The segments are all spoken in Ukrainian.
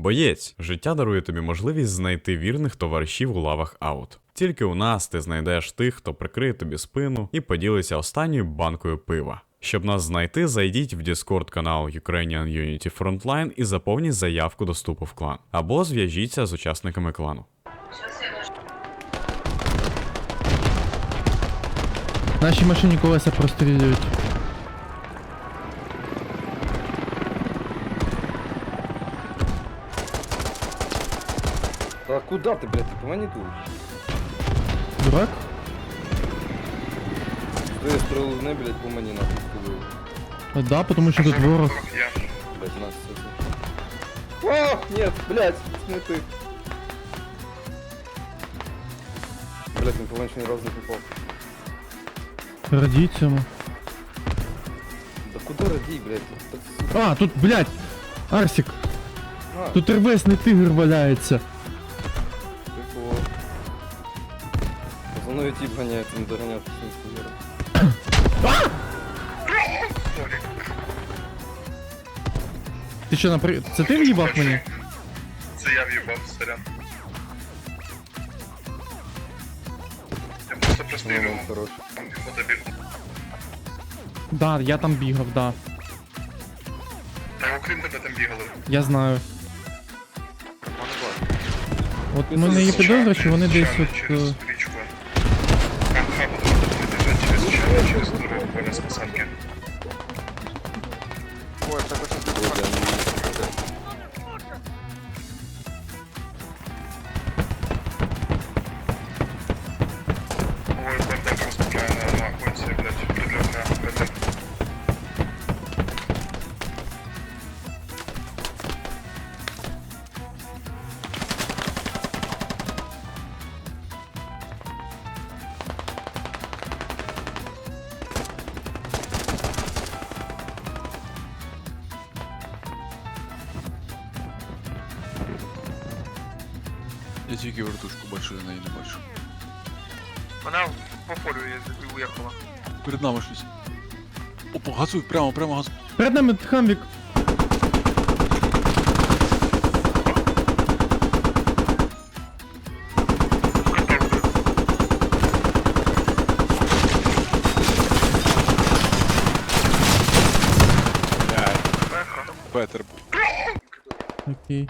Боєць, життя дарує тобі можливість знайти вірних товаришів у лавах аут. Тільки у нас ти знайдеш тих, хто прикриє тобі спину і поділиться останньою банкою пива. Щоб нас знайти, зайдіть в Discord канал Ukrainian Unity Frontline і заповніть заявку до вступу в клан. Або зв'яжіться з учасниками клану. Наші машині колеса прострілюють. А куда ты, блядь, ты помонитуешь? Дурак? Что я строил не, блядь, помани нахуй сказал. Е, Да, тому що тут ворог. Блядь, нас это... О, нет, блядь, не ты. Блядь, на помощь ни разу не попал. Радій цьому. Да куда ради, блядь? Так, сука. А, тут, блядь! Арсік! А, Тут рвесний тигр валяється. Мною тип гоняет, смысле, Вера. Ти що, напри... Це ти в'їбав мені? Це я в'їбав, сорян. Я просто Ну, прострілював. хорош. Там його добіг. Да, я там бігав, да. Та окрім тебе там бігали. Я знаю. От у мене є підозра, що вони десь от. Через е, тільки вертушку бачу, я неї не бачу. Вона по полю уїхала. Перед нами щось. Опа, газуй, прямо, прямо газуй. Перед нами хамвік. Петер. Окей.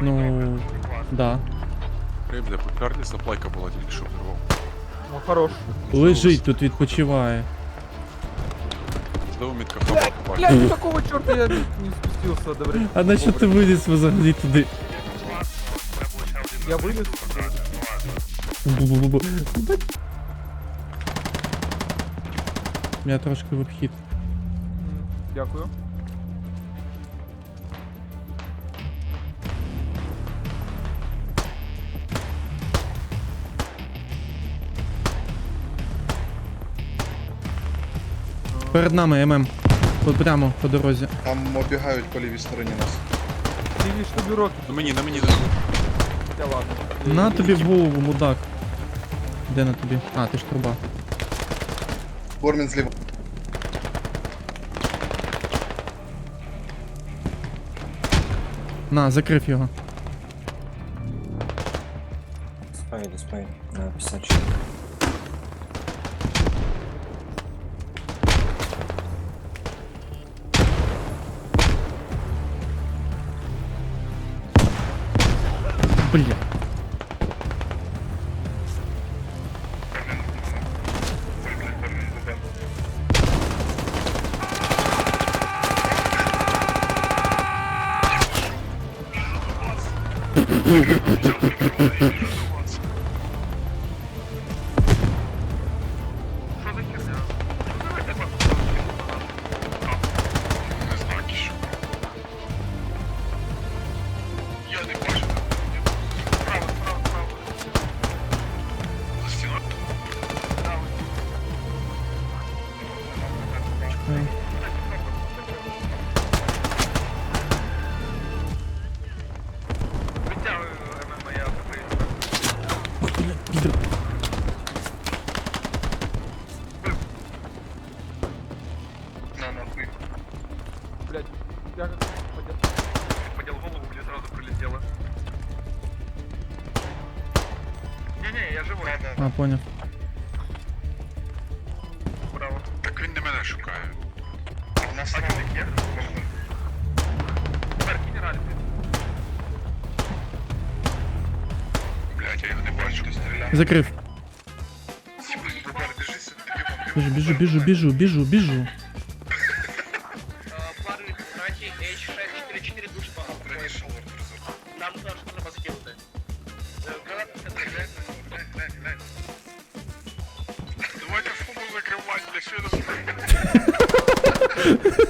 Ну, да. Ей, бля, популярні заплайка була тільки що вирвав. Ну хорош. Лежить тут, відпочиває. Знову мітка хаба побачив. Блядь, какого черта я не спустился, добре. А на що ти виліз взагалі туди? Я вылез. Бу-бу-бу-бу. Я трошки в обхід. Дякую. Перед нами ММ. От прямо по дорозі. Там обігають по лівій стороні нас. Что бюро, На мені, на мені. хотя ладно. На тобі в голову, мудак. Де на тобі? А, ти ж труба. Бормін зліва. На, закрив його. Спайди, спайди. На 54. Бля. окна нахуй. Блять, я как подел. Подел голову, мне сразу прилетело. Не-не, я живой. Да, да. А, понял. Браво. Так він не мене шукає. На я. Тепер генеральний. Блять, я його не бачу, ти стріляв. Закрив. Біжу, біжу, біжу.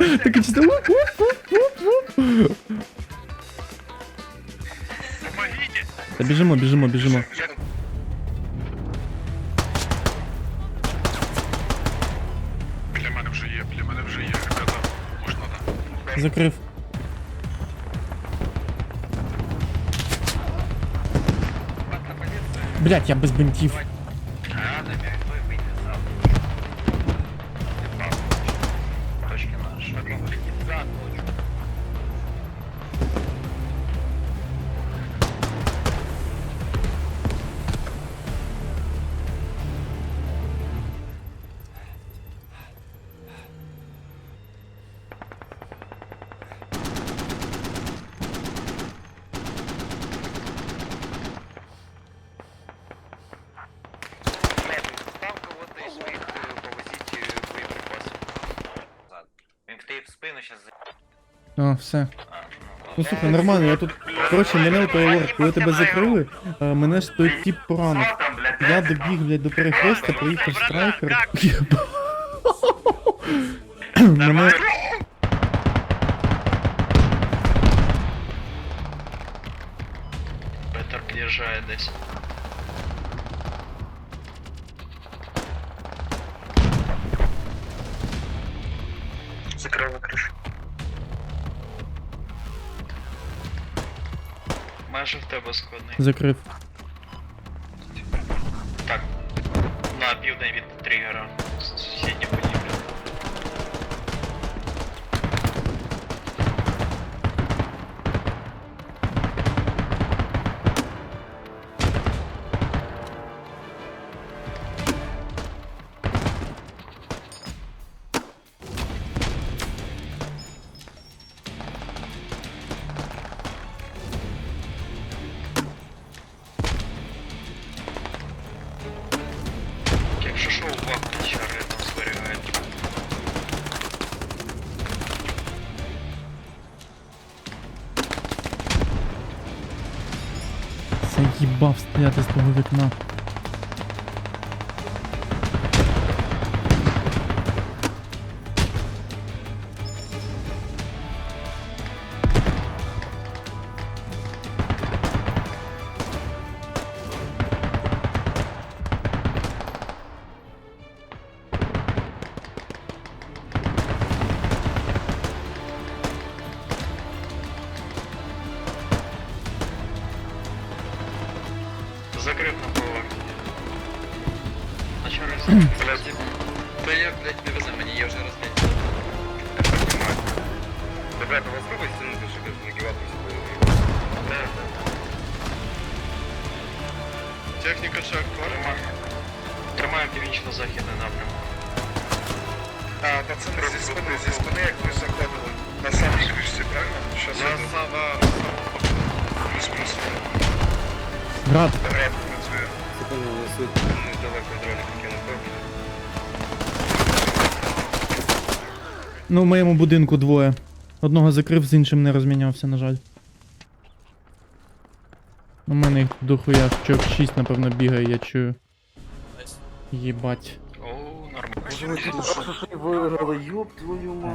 Так і чисто. уп, уп, уп, уп, уп. Помогите! Та біжимо, біжимо, біжимо. Біля мене вже є, біля мене вже є. Казав, можна, да. Закрив. Блять, я без бинтів. Спину зараз А, все. Ну слухай, нормально, я тут. Коротше, мене той лорд, коли тебе закрили, е, мене ж той тип поранив. Я добіг, блядь, до перехрестя, приїхав страйкер. Мене. Петр під'їжджає десь. Закрили кришу. Майже в тебе складний. Закрив. Так. На південь від тригера. Заїбав стояти з того вікна. А чого раз? Блядь. Та я, блядь, не везе мені, я вже розглядів. Ребята, вас робить стянути, щоб нагіватися бойовий? Техніка шаг, Тримаю. Тримаю північно-західний напрямок. А, пацани, зі спини, зі спини, як ми заходили. На самій вишці, правильно? Що Я сава... Плюс-плюс. Град, Рад від ролика кинув. ну в моєму будинку двоє. Одного закрив, з іншим не розмінявся, на жаль. У мене їх дохуя, чок 6, напевно, бігає, я чую. Єбать.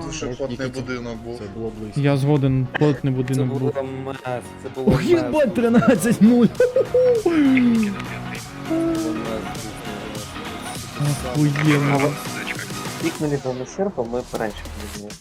Дуже потний будинок був. Це було близько. Я згоден, плотний будинок був. було це було Ох, мес. єбать, 13 0 Техніки до п'яти. Це було мес, дійсно. Охуєнно. Пікнули до черпа, ми перенчик візьмемо.